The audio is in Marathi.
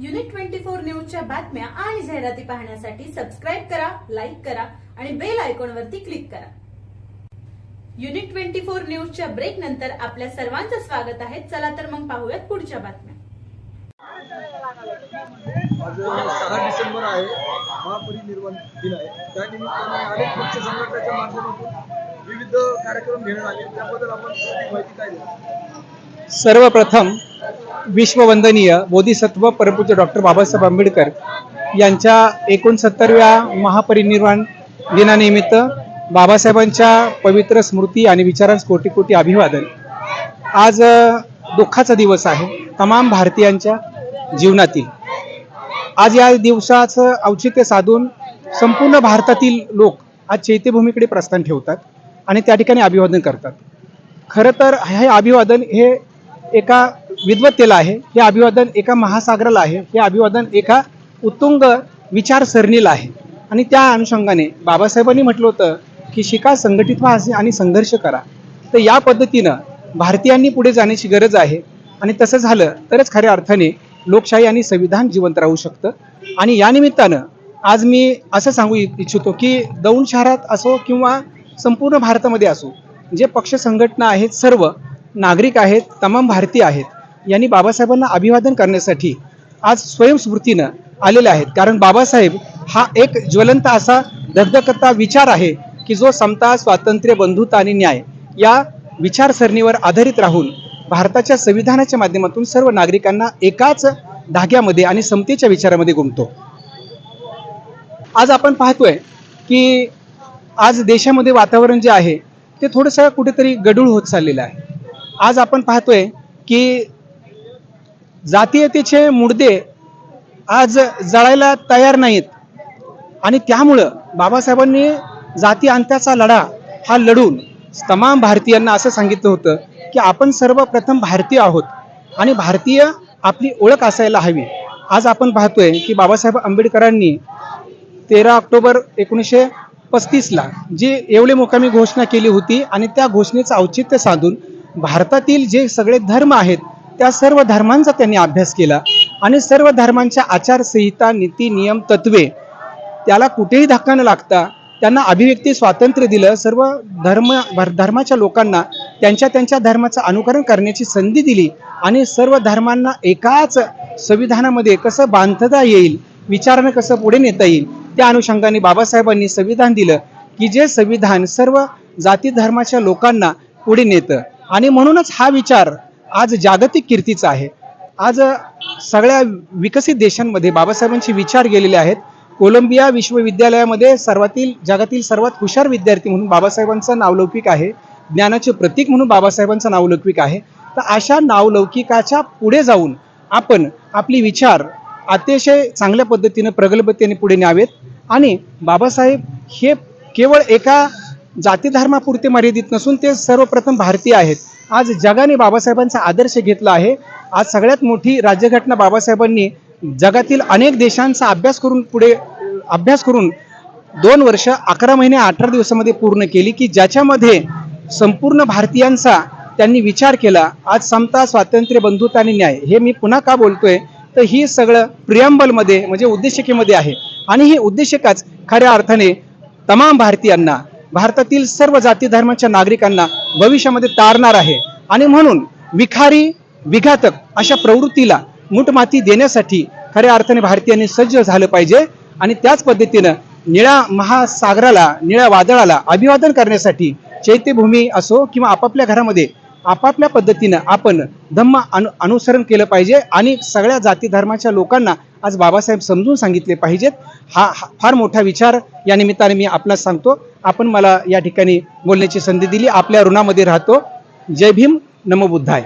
युनिट ट्वेंटी फोर न्यूजच्या बातम्या आणि जाहिराती पाहण्यासाठी सबस्क्राईब करा लाईक करा आणि बेल आयकॉनवरती क्लिक करा. युनिट ट्वेंटी फोर न्यूजच्या ब्रेक नंतर आपल्या सर्वांचं स्वागत आहे. चला तर मग पाहूयात पुढच्या बातम्या. आज सहा डिसेंबर आहे. महापरिनिर्वाण दिन आहे. त्या निमित्ताने अनेक पक्ष संघटनेच्या माध्यमातून विविध कार्यक्रम घेण्यात आले. त्याबद्दल आपण माहिती काय सर्वप्रथम विश्ववंदनीय बोधिसत्व परमपूज्य डॉक्टर बाबासाहेब आंबेडकर यांच्या एकोणसत्तरव्या महापरिनिर्वाण दिनानिमित्त बाबासाहेबांच्या पवित्र स्मृती आणि विचारांस कोटी कोटी अभिवादन. आज दुःखाचा दिवस आहे तमाम भारतीयांच्या जीवनातील. आज या दिवसाचं औचित्य साधून संपूर्ण भारतातील लोक आज चैत्यभूमीकडे प्रस्थान ठेवतात आणि त्या ठिकाणी अभिवादन करतात. खरं तर हे अभिवादन हे एका विद्वत्तेला आहे. हे अभिवादन एका महासागराला आहे. हे अभिवादन एका उत्तुंग विचारसरणीला आहे. आणि त्या अनुषंगाने बाबासाहेबांनी म्हटलं होतं की शिका संघटित व्हा असे आणि संघर्ष करा. तर या पद्धतीनं भारतीयांनी पुढे जाण्याची गरज आहे. आणि तसं झालं तरच खऱ्या अर्थाने लोकशाही आणि संविधान जिवंत राहू शकतं. आणि या निमित्तानं आज मी असं सांगू इच्छितो की दौंड शहरात असो किंवा संपूर्ण भारतामध्ये असो जे पक्ष संघटना आहेत सर्व नागरिक आहेत तमाम भारतीय आहेत यांनी बाबासाहेबांना अभिवादन करण्यासाठी आज स्वयंस्फूर्तीनं आलेले आहेत. कारण बाबासाहेब हा एक ज्वलंत असा धगधगता विचार आहे की जो समता स्वातंत्र्य बंधुता आणि न्याय या विचारसरणीवर आधारित राहून भारताच्या संविधानाच्या माध्यमातून सर्व नागरिकांना एकाच धाग्यामध्ये आणि समतेच्या विचारामध्ये गुंततो. आज आपण पाहतोय की आज देशामध्ये वातावरण जे आहे ते थोडंसं कुठेतरी गडूळ होत चाललेलं आहे. आज आपण पाहतोय की जातीयतेचे मुडदे आज जळायला तयार नाहीत. आणि त्यामुळं बाबासाहेबांनी जाती अंत्याचा लढा हा लढून तमाम भारतीयांना असं सांगितलं होतं की आपण सर्वप्रथम भारतीय आहोत आणि भारतीय आपली ओळख असायला हवी. आज आपण पाहतोय की बाबासाहेब आंबेडकरांनी तेरा ऑक्टोबर एकोणीसशे पस्तीसला जी एवढे मुकामी घोषणा केली होती आणि त्या घोषणेचं औचित्य साधून भारतातील जे सगळे धर्म आहेत त्या सर्व धर्मांचा त्यांनी अभ्यास केला. आणि सर्व धर्मांच्या आचारसंहिता नीती नियम तत्वे त्याला कुठेही धक्का न लागता त्यांना अभिव्यक्ती स्वातंत्र्य दिलं. सर्व धर्म भर- धर्माच्या लोकांना त्यांच्या त्यांच्या धर्माचं अनुकरण करण्याची संधी दिली. आणि सर्व धर्मांना एकाच संविधानामध्ये कसं बांधता येईल विचारानं कसं पुढे नेता येईल त्या अनुषंगाने बाबासाहेबांनी संविधान दिलं की जे संविधान सर्व जाती धर्माच्या लोकांना पुढे नेतं. आणि म्हणूनच हा विचार आज जागतिक कीर्तीचं आहे. आज सगळ्या विकसित देशांमध्ये बाबासाहेबांचे विचार गेलेले आहेत. कोलंबिया विश्वविद्यालयामध्ये सर्वातील जगातील सर्वात हुशार विद्यार्थी म्हणून बाबासाहेबांचं नावलौकिक आहे. ज्ञानाचे प्रतीक म्हणून बाबासाहेबांचं नावलौकिक आहे. तर अशा नावलौकिकाच्या पुढे जाऊन आपण आपली विचार अतिशय चांगल्या पद्धतीनं प्रगल्भतेने पुढे न्यावेत. आणि बाबासाहेब हे केवळ एका जाती धर्मापुरते मर्यादित नसून ते सर्वप्रथम भारतीय आहेत. आज जगाने बाबासाहेबांचा आदर्श घेतला आहे. आज सगळ्यात मोठी राज्यघटना बाबासाहेबांनी जगातील अनेक देशांचा अभ्यास करून पुढे अभ्यास करून दोन वर्ष अकरा महिने अठरा दिवसामध्ये पूर्ण केली की ज्याच्यामध्ये संपूर्ण भारतीयांचा त्यांनी विचार केला आज समता स्वातंत्र्य बंधुता आणि न्याय हे मी पुन्हा का बोलतोय? तर ही सगळं प्रियंबलमध्ये म्हणजे उद्देशिकेमध्ये आहे. आणि ही उद्देशिकाच खऱ्या अर्थाने तमाम भारतीयांना भारतातील सर्व जाती धर्माच्या नागरिकांना भविष्यामध्ये तारणार आहे. आणि म्हणून विखारी विघातक अशा प्रवृत्तीला मुठमाती देण्यासाठी खऱ्या अर्थाने भारतीयांनी सज्ज झालं पाहिजे आणि त्याच पद्धतीनं निळ्या महासागराला निळ्या वादळाला अभिवादन करण्यासाठी चैत्यभूमी असो किंवा आपापल्या घरामध्ये आपापल्या पद्धतीनं आपण धम्म अनु अनुसरण केलं पाहिजे आणि सगळ्या जाती धर्माच्या लोकांना आज बाबासाहेब समजून सांगितले पाहिजेत. हा हा फार मोठा विचार या निमित्ताने मी आपल्याला सांगतो. आपण मला या ठिकाणी बोलण्याची संधी दिली. आपल्या ऋणामध्ये राहतो. जय भीम. नमो बुद्धाय.